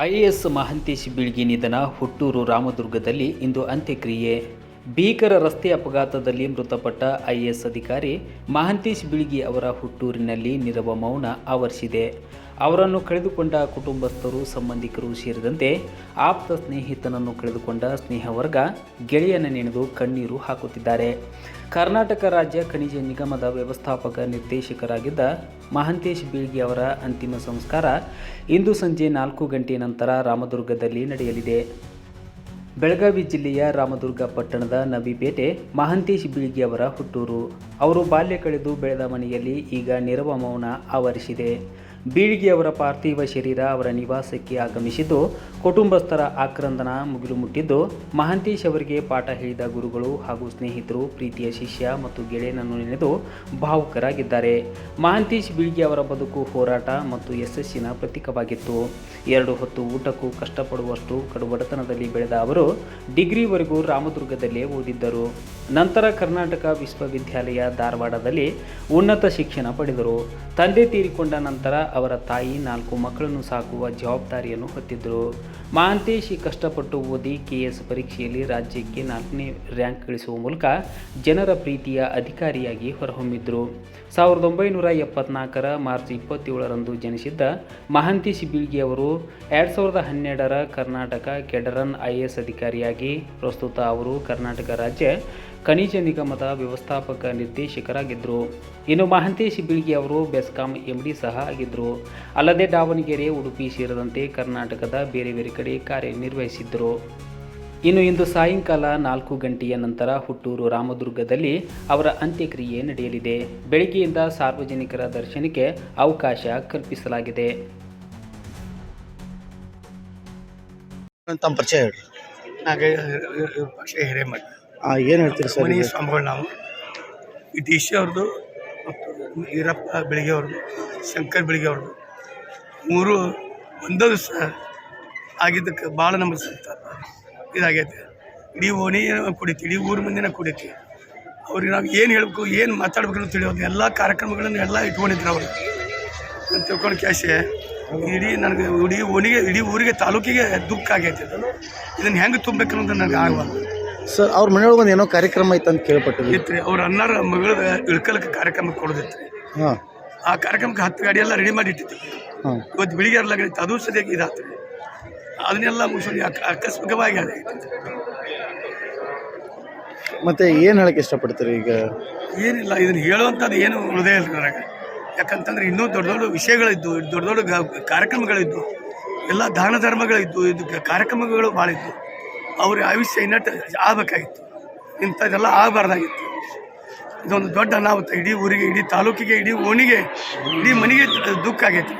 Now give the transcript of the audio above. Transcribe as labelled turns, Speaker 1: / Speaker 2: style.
Speaker 1: IAS Mahantesh Bilgi ನಿಧನ ಹುಟ್ಟೂರು ರಾಮದುರ್ಗದಲ್ಲಿ ಇಂದು ಅಂತ್ಯಕ್ರಿಯೆ. ಭೀಕರ ರಸ್ತೆ ಅಪಘಾತದಲ್ಲಿ ಮೃತಪಟ್ಟ ಐಎಎಸ್ ಅಧಿಕಾರಿ ಮಹಂತೇಶ್ ಬೀಳ್ಗಿ ಅವರ ಹುಟ್ಟೂರಿನಲ್ಲಿ ನಿರವ ಮೌನ ಆವರಿಸಿದೆ. ಅವರನ್ನು ಕಳೆದುಕೊಂಡ ಕುಟುಂಬಸ್ಥರು, ಸಂಬಂಧಿಕರು ಸೇರಿದಂತೆ ಆಪ್ತ ಸ್ನೇಹಿತನನ್ನು ಕಳೆದುಕೊಂಡ ಸ್ನೇಹವರ್ಗ ಗೆಳೆಯನ ನೆನೆದು ಕಣ್ಣೀರು ಹಾಕುತ್ತಿದ್ದಾರೆ. ಕರ್ನಾಟಕ ರಾಜ್ಯ ಖನಿಜ ನಿಗಮದ ವ್ಯವಸ್ಥಾಪಕ ನಿರ್ದೇಶಕರಾಗಿದ್ದ ಮಹಂತೇಶ್ ಬೀಳ್ಗಿ ಅವರ ಅಂತಿಮ ಸಂಸ್ಕಾರ ಇಂದು ಸಂಜೆ ನಾಲ್ಕು ಗಂಟೆ ನಂತರ ರಾಮದುರ್ಗದಲ್ಲಿ ನಡೆಯಲಿದೆ. ಬೆಳಗಾವಿ ಜಿಲ್ಲೆಯ ರಾಮದುರ್ಗ ಪಟ್ಟಣದ ನವಿಪೇಟೆ ಮಹಂತೇಶ್ ಬೀಳ್ಗಿ ಅವರ ಹುಟ್ಟೂರು. ಅವರು ಬಾಲ್ಯ ಕಳೆದು ಬೆಳೆದ ಮನೆಯಲ್ಲಿ ಈಗ ನಿರವ ಮೌನ ಆವರಿಸಿದೆ. ಬೀಳ್ಗಿ ಅವರ ಪಾರ್ಥಿವ ಶರೀರ ಅವರ ನಿವಾಸಕ್ಕೆ ಆಗಮಿಸಿದ್ದು, ಕುಟುಂಬಸ್ಥರ ಆಕ್ರಂದನ ಮುಗಿಲು ಮುಟ್ಟಿದ್ದು ಮಹಂತೇಶ್ ಅವರಿಗೆ ಪಾಠ ಹೇಳಿದ ಗುರುಗಳು ಹಾಗೂ ಸ್ನೇಹಿತರು, ಪ್ರೀತಿಯ ಶಿಷ್ಯ ಮತ್ತು ಗೆಳೆಯನನ್ನು ನೆನೆದು ಭಾವುಕರಾಗಿದ್ದಾರೆ. ಮಹಂತೇಶ್ ಬೀಳ್ಗಿ ಅವರ ಬದುಕು ಹೋರಾಟ ಮತ್ತು ಯಶಸ್ಸಿನ ಪ್ರತೀಕವಾಗಿತ್ತು. ಎರಡು ಹೊತ್ತು ಊಟಕ್ಕೂ ಕಷ್ಟಪಡುವಷ್ಟು ಕಡುಬಡತನದಲ್ಲಿ ಬೆಳೆದ ಅವರು ಡಿಗ್ರಿವರೆಗೂ ರಾಮದುರ್ಗದಲ್ಲೇ ಓದಿದ್ದರು. ನಂತರ ಕರ್ನಾಟಕ ವಿಶ್ವವಿದ್ಯಾಲಯ ಧಾರವಾಡದಲ್ಲಿ ಉನ್ನತ ಶಿಕ್ಷಣ ಪಡೆದರು. ತಂದೆ ತೀರಿಕೊಂಡ ನಂತರ ಅವರ ತಾಯಿ ನಾಲ್ಕು ಮಕ್ಕಳನ್ನು ಸಾಕುವ ಜವಾಬ್ದಾರಿಯನ್ನು ಹೊತ್ತಿದ್ದರು. ಮಹಾಂತೇಶ್ ಕಷ್ಟಪಟ್ಟು ಓದಿ ಕೆಎಸ್ ಪರೀಕ್ಷೆಯಲ್ಲಿ ರಾಜ್ಯಕ್ಕೆ ನಾಲ್ಕನೇ ರ್ಯಾಂಕ್ ಗಳಿಸುವ ಮೂಲಕ ಜನರ ಪ್ರೀತಿಯ ಅಧಿಕಾರಿಯಾಗಿ ಹೊರಹೊಮ್ಮಿದ್ರು. ಸಾವಿರದ ಒಂಬೈನೂರ ಎಪ್ಪತ್ನಾಲ್ಕರ ಮಾರ್ಚ್ ಇಪ್ಪತ್ತೇಳರಂದು ಜನಿಸಿದ್ದ ಮಹಾಂತೇಶ್ ಬೀಳ್ಗಿ ಅವರು ಎರಡು ಸಾವಿರದ ಹನ್ನೆರಡರ ಕರ್ನಾಟಕ ಕೆಡರನ್ ಐ ಎಸ್ ಅಧಿಕಾರಿಯಾಗಿ, ಪ್ರಸ್ತುತ ಅವರು ಕರ್ನಾಟಕ ರಾಜ್ಯ ಖನಿಜ ನಿಗಮದ ವ್ಯವಸ್ಥಾಪಕ ನಿರ್ದೇಶಕರಾಗಿದ್ದರು ಇನ್ನು ಮಹಂತೇಶ್ ಬೀಳ್ಗಿ ಅವರು ಬೆಸ್ಕಾಂ ಎಂಡಿ ಸಹ ಆಗಿದ್ದರು ಅಲ್ಲದೆ ದಾವಣಗೆರೆ ಉಡುಪಿ ಸೇರಿದಂತೆ ಕರ್ನಾಟಕದ ಬೇರೆ ಬೇರೆ ಕಡೆ ಕಾರ್ಯನಿರ್ವಹಿಸಿದ್ದರು ಇನ್ನು ಇಂದು ಸಾಯಂಕಾಲ ನಾಲ್ಕು ಗಂಟೆಯ ನಂತರ ಹುಟ್ಟೂರು ರಾಮದುರ್ಗದಲ್ಲಿ ಅವರ ಅಂತ್ಯಕ್ರಿಯೆ ನಡೆಯಲಿದೆ. ಬೆಳಗ್ಗೆಯಿಂದ ಸಾರ್ವಜನಿಕರ ದರ್ಶನಕ್ಕೆ ಅವಕಾಶ ಕಲ್ಪಿಸಲಾಗಿದೆ.
Speaker 2: ತಮ್ಮ ಪರಿಚಯ ಹೇಳಿ
Speaker 3: ಹಾಗೆ ಪಕ್ಷ ಹಿರೇಮಠ
Speaker 2: ಏನು ಹೇಳ್ತೀರಿ ಸರ್
Speaker 3: ಸ್ವಾಮಿಗಳು ನಾವು ಈ ಡಿ ಸಿ ಅವ್ರದ್ದು ಮತ್ತು ಈರಪ್ಪ ಬೆಳಿಗ್ಗೆ ಅವ್ರದ್ದು ಶಂಕರ್ ಬೆಳಿಗ್ಗೆ ಅವ್ರದ್ದು ಮೂರು ಒಂದೇ ದಿವಸ ಆಗಿದ್ದಕ್ಕೆ ಭಾಳ ನಮಗೆ ಸಂತ. ಇದಾಗೈತೆ. ಇಡೀ ಓಣಿ ಕುಡಿತಿ ಇಡೀ ಊರ ಮುಂದಿನ ಕುಡಿತಿ. ಅವ್ರಿಗೆ ನಾವು ಏನು ಹೇಳ್ಬೇಕು ಏನು ಮಾತಾಡ್ಬೇಕು ಅಂತ ತಿಳಿಯೋದು ಎಲ್ಲ ಕಾರ್ಯಕ್ರಮಗಳನ್ನು ಎಲ್ಲ ಇಟ್ಕೊಂಡಿದ್ರು ಅವರು. ನಾನು ತಿಳ್ಕೊಂಡು ಕ್ಯಾಶೆ ಇಡೀ ನನಗೆ ಇಡೀ ಓಣಿಗೆ ಇಡೀ ಊರಿಗೆ ತಾಲೂಕಿಗೆ ದುಃಖ ಆಗೈತೆ. ಇದನ್ನು ಹೆಂಗೆ ತುಂಬಬೇಕು ಅನ್ನೋದು ನನಗೆ ಆಗಬಾರ್ದು
Speaker 2: ಸರ್ ಅವ್ರ ಮನೆಯೊಳಗೆ ಒಂದು ಏನೋ ಕಾರ್ಯಕ್ರಮ ಐತೆ ಅಂತ ಕೇಳ್ಪಟ್ಟಿದ್ವಿ.
Speaker 3: ಇತ್ತು ಅವ್ರ ಅಣ್ಣರ ಮಗಳ ಇಳ್ಕಲಕ್ಕೆ ಕಾರ್ಯಕ್ರಮ ಕೊಡೋದಿತ್ತು
Speaker 2: ಹಾಂ.
Speaker 3: ಆ ಕಾರ್ಯಕ್ರಮಕ್ಕೆ ಹತ್ತು ಗಾಡಿ ಎಲ್ಲ ರೆಡಿ ಮಾಡಿ ಇಟ್ಟಿತ್ತು
Speaker 2: ಹಾಂ.
Speaker 3: ಇವತ್ತು ಬೆಳಿಗ್ಗೆ ಎಲ್ಲ ಆಗೈತೆ ಅದು ಸದ್ಯಕ್ಕೆ ಇದಾತ್ರಿ. ಅದನ್ನೆಲ್ಲ ಮುಗಿಸೋದು ಆಕಸ್ಮಿಕವಾಗಿ ಆಗೈತೆ
Speaker 2: ಮತ್ತೆ ಏನು ಹೇಳಕ್ಕೆ ಇಷ್ಟಪಡ್ತೀರಿ ಈಗ?
Speaker 3: ಏನಿಲ್ಲ ಇದನ್ನು ಹೇಳುವಂಥದ್ದು ಏನು ಉಳಿದೇ ಇಲ್ಲ ನನಗೆ. ಯಾಕಂತಂದ್ರೆ ಇನ್ನೂ ದೊಡ್ಡ ದೊಡ್ಡ ವಿಷಯಗಳಿದ್ದು ದೊಡ್ಡ ದೊಡ್ಡ ಗ- ಕಾರ್ಯಕ್ರಮಗಳಿದ್ದು ಎಲ್ಲ ದಾನ ಧರ್ಮಗಳಿದ್ದು ಇದು ಕಾರ್ಯಕ್ರಮಗಳು ಭಾಳ ಇದ್ದು ಅವ್ರ ಆಯುಷ್ಯ ಇನ್ನಟ್ಟು ಆಗಬೇಕಾಗಿತ್ತು. ಇಂಥದ್ದೆಲ್ಲ ಆಗಬಾರ್ದಾಗಿತ್ತು. ಇದೊಂದು ದೊಡ್ಡ ಅನಾಹುತ. ಇಡೀ ಊರಿಗೆ, ಇಡೀ ತಾಲೂಕಿಗೆ, ಇಡೀ ಓಣಿಗೆ, ಇಡೀ ಮನೆಗೆ ದುಃಖ ಆಗೈತಿ.